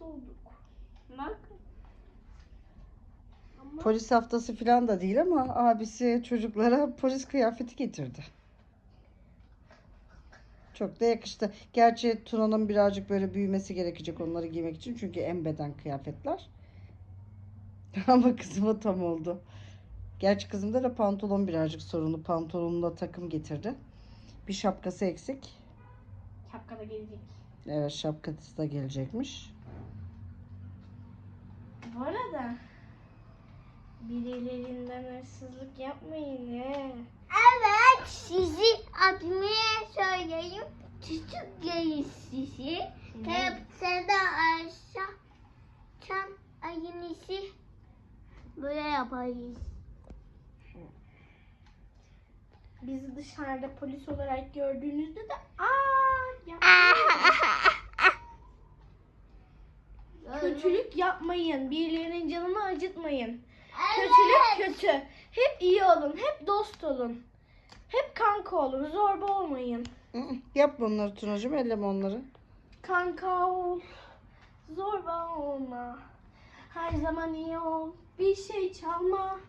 olduk. Bak. Ama Polis haftası falan da değil ama abisi çocuklara polis kıyafeti getirdi. Çok da yakıştı. Gerçi Tuna'nın birazcık böyle büyümesi gerekecek onları giymek için. Çünkü en beden kıyafetler. ama kızıma tam oldu. Gerçi kızımda da pantolon birazcık sorunlu. Pantolonla takım getirdi. Bir şapkası eksik. şapka da gelecek. Evet şapkası da gelecekmiş. Bu arada birilerinden hırsızlık yapmayın he. Evet sizi atmaya söyleyeyim. Tutuklayın sizi. Hepsi de aşağı. Çam ayınızı böyle yaparız. Bizi dışarıda polis olarak gördüğünüzde de aa yapmayın. Kötülük yapmayın. Birilerinin canını acıtmayın. Kötülük kötü. Hep iyi olun. Hep dost olun. Hep kanka olun. Zorba olmayın. Hı hı. Yapma onları Tunacığım elleme onları. Kanka ol. Zorba olma. Her zaman iyi ol. Bir şey çalma.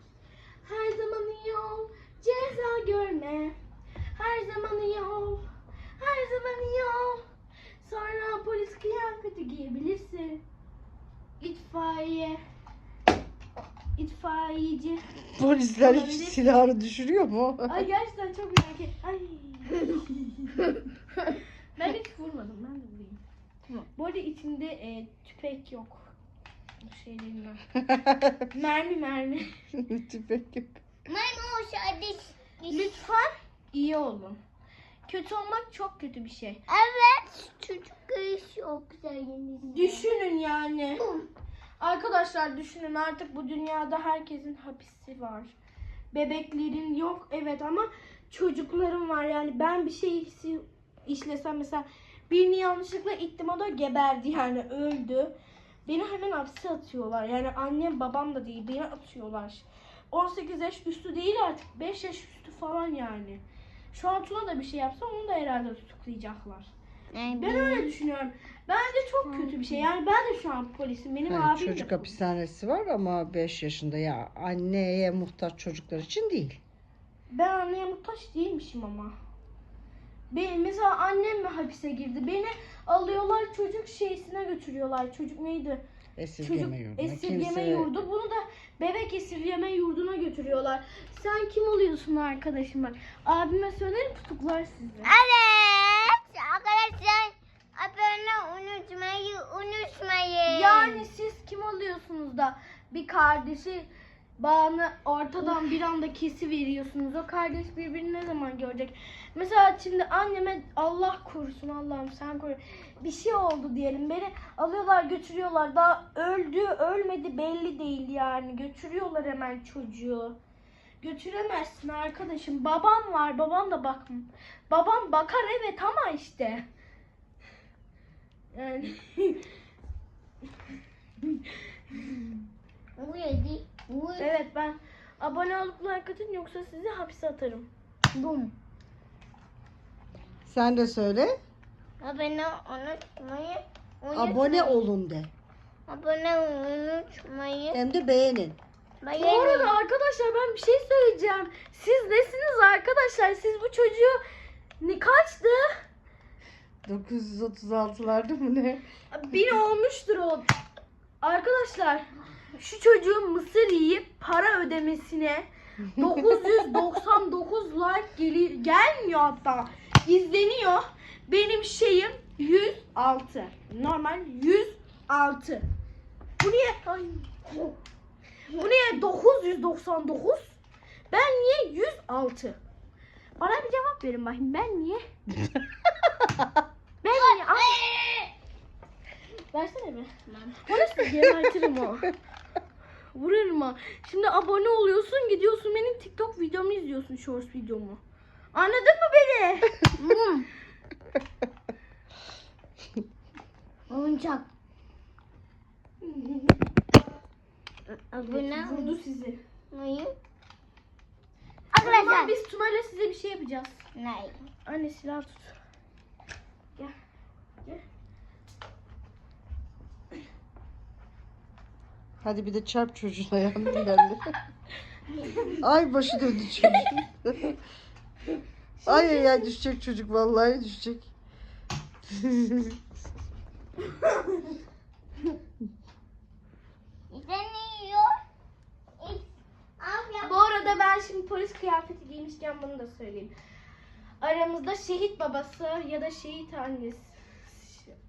Her zaman iyi ol. Ceza görme. Her zaman iyi ol. Her zaman iyi ol. Sonra polis kıyafeti giyebilirsin. İtfaiye. İtfaiyeci. Polisler hiç Olabilir. silahını düşürüyor mu? Ay gerçekten çok merak et. Ay. ben hiç vurmadım. Ben de vurayım. Bu arada içinde e, tüfek yok. Bu şeylerinden. mermi mermi. Tüfek yok. Maymuş hadi. Lütfen iyi olun. Kötü olmak çok kötü bir şey. Evet çocuk kız çok güzel Düşünün yani. Arkadaşlar düşünün artık bu dünyada herkesin hapisi var. Bebeklerin yok evet ama çocukların var yani ben bir şey işlesem mesela birini yanlışlıkla ittim o da geberdi yani öldü. Beni hemen hapse atıyorlar yani annem babam da değil beni atıyorlar. 18 yaş üstü değil artık 5 yaş üstü falan yani. Şu an Tuna da bir şey yapsa onu da herhalde tutuklayacaklar. Ben öyle düşünüyorum. Bence çok kötü bir şey. Yani ben de şu an polisim. Benim Evet, abim çocuk de. hapishanesi var ama 5 yaşında ya anneye muhtaç çocuklar için değil. Ben anneye muhtaç değilmişim ama. Benim mesela annem mi hapise girdi? Beni alıyorlar çocuk şeysine götürüyorlar. Çocuk neydi? Esirgeme Çocuk yurduna. esirgeme Kimse- yurdu. Bunu da bebek esirgeme yurduna götürüyorlar. Sen kim oluyorsun arkadaşım bak. Abime söylerim tutuklar sizi. Evet arkadaşlar abone unutmayı unutmayın. Yani siz kim oluyorsunuz da bir kardeşi bağını ortadan bir anda kesi veriyorsunuz. O kardeş birbirini ne zaman görecek? Mesela şimdi anneme Allah korusun Allah'ım sen koru. Bir şey oldu diyelim. Beni alıyorlar götürüyorlar. Daha öldü ölmedi belli değil yani. Götürüyorlar hemen çocuğu. Götüremezsin arkadaşım. Babam var. Babam da bak. Babam bakar evet ama işte. Yani. Evet ben abone olup like atın yoksa sizi hapse atarım. Bum. Sen de söyle. Abone unutmayı Abone olun de. Abone unutmayı. Hem de beğenin. Bu Beğenin. arada arkadaşlar ben bir şey söyleyeceğim. Siz nesiniz arkadaşlar? Siz bu çocuğu ne kaçtı? 936'larda mı ne? Bin olmuştur o. Arkadaşlar şu çocuğun mısır yiyip para ödemesine 999 like geli- gelmiyor hatta. İzleniyor. Benim şeyim 106. Normal 106. Bu niye? Ay. Bu niye 999? Ben niye 106? Bana bir cevap verin bakayım. Ben niye? ben niye? Ay. Versene bir. Orası gebertirim o. Vururum ha. Şimdi abone oluyorsun gidiyorsun benim TikTok videomu izliyorsun shorts videomu. Anladın mı beni? Bum. Oyuncak. Abone Vurdu sizi. zaman Arkadaşlar. biz Tuna'yla size bir şey yapacağız. Ne? Anne silah tut. Hadi bir de çarp çocuğun ayağını Bilal'le. Ay başı döndü çocuğun. ay ay ay düşecek çocuk vallahi düşecek. Bu arada ben şimdi polis kıyafeti giymişken bunu da söyleyeyim. Aramızda şehit babası ya da şehit annesi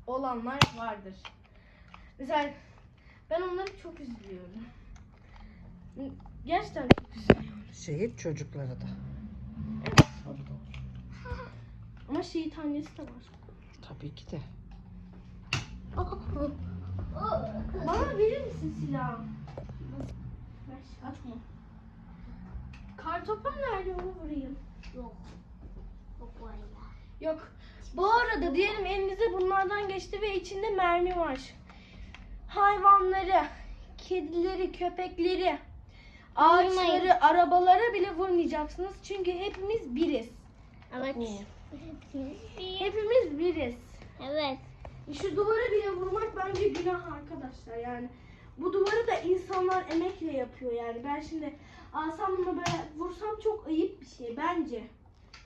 olanlar vardır. Mesela ben onları çok üzülüyorum. Gerçekten çok üzülüyorum. Şehit çocuklara da. Ama şehit annesi de var. Tabii ki de. Bana verir misin silahı? Ver, açma. Kartopu nerede onu vurayım. Yok. Yok var ya. Yok. Bu arada diyelim elinize bunlardan geçti ve içinde mermi var. Hayvanları, kedileri, köpekleri, ağaçları, arabalara bile vurmayacaksınız. Çünkü hepimiz biriz. Evet. Hepimiz biriz. Evet. Şu duvara bile vurmak bence günah arkadaşlar yani. Bu duvarı da insanlar emekle yapıyor yani. Ben şimdi alsam bunu böyle vursam çok ayıp bir şey bence.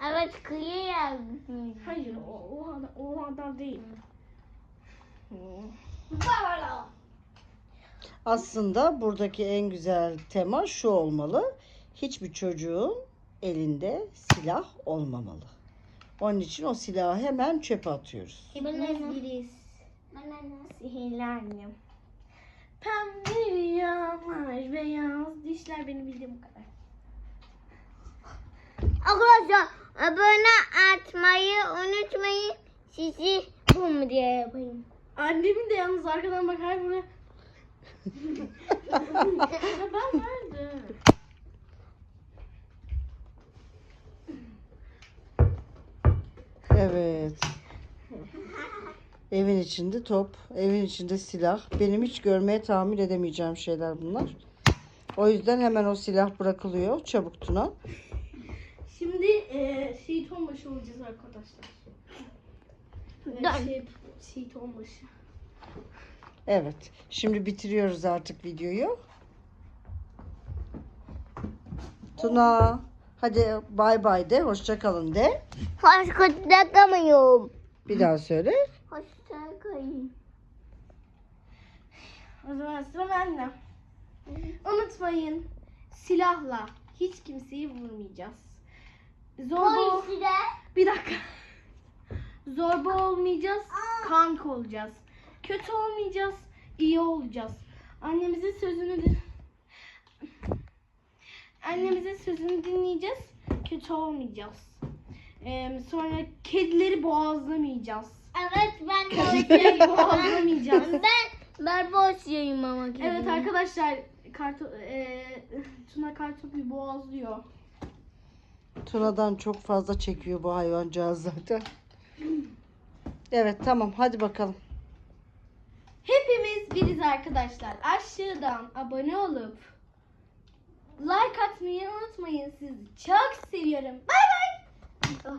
Evet kıyı yazmış. Hayır o, o, o adam değil. Aslında buradaki en güzel tema şu olmalı. Hiçbir çocuğun elinde silah olmamalı. Onun için o silahı hemen çöpe atıyoruz. Hepimiz biriz. Sihirli annem. Pembe rüyalar, beyaz dişler benim bildiğim bu kadar. Arkadaşlar abone atmayı unutmayın. Sizi bum diye yapayım. Annemin de yalnız arkadan bakar buraya. Ben nerede? Evet. Evin içinde top, evin içinde silah. Benim hiç görmeye tahammül edemeyeceğim şeyler bunlar. O yüzden hemen o silah bırakılıyor çabuk Tuna. Şimdi e, şehit onbaşı olacağız arkadaşlar. Dön. şey, onbaşı. Evet. Şimdi bitiriyoruz artık videoyu. Tuna hadi bay bay de hoşça kalın de. Hoşça kalmıyorum. Bir daha söyle. Hoşça kalın. O zaman sıra bende. Unutmayın silahla hiç kimseyi vurmayacağız. Zorba, Polisi de. bir dakika. Zorba olmayacağız, kanka olacağız. Kötü olmayacağız, iyi olacağız. Annemizin sözünü din- Annemizin sözünü dinleyeceğiz, kötü olmayacağız. Ee, sonra kedileri boğazlamayacağız. Evet ben Köpekleri boğazlamayacağız. ben ben boş yiyeyim ama kedimi. Evet arkadaşlar karto e, Tuna kartopu boğazlıyor. Tuna'dan çok fazla çekiyor bu hayvancağız zaten. Evet tamam hadi bakalım. Hepimiz biriz arkadaşlar. Aşağıdan abone olup like atmayı unutmayın. Sizi çok seviyorum. Bay bay.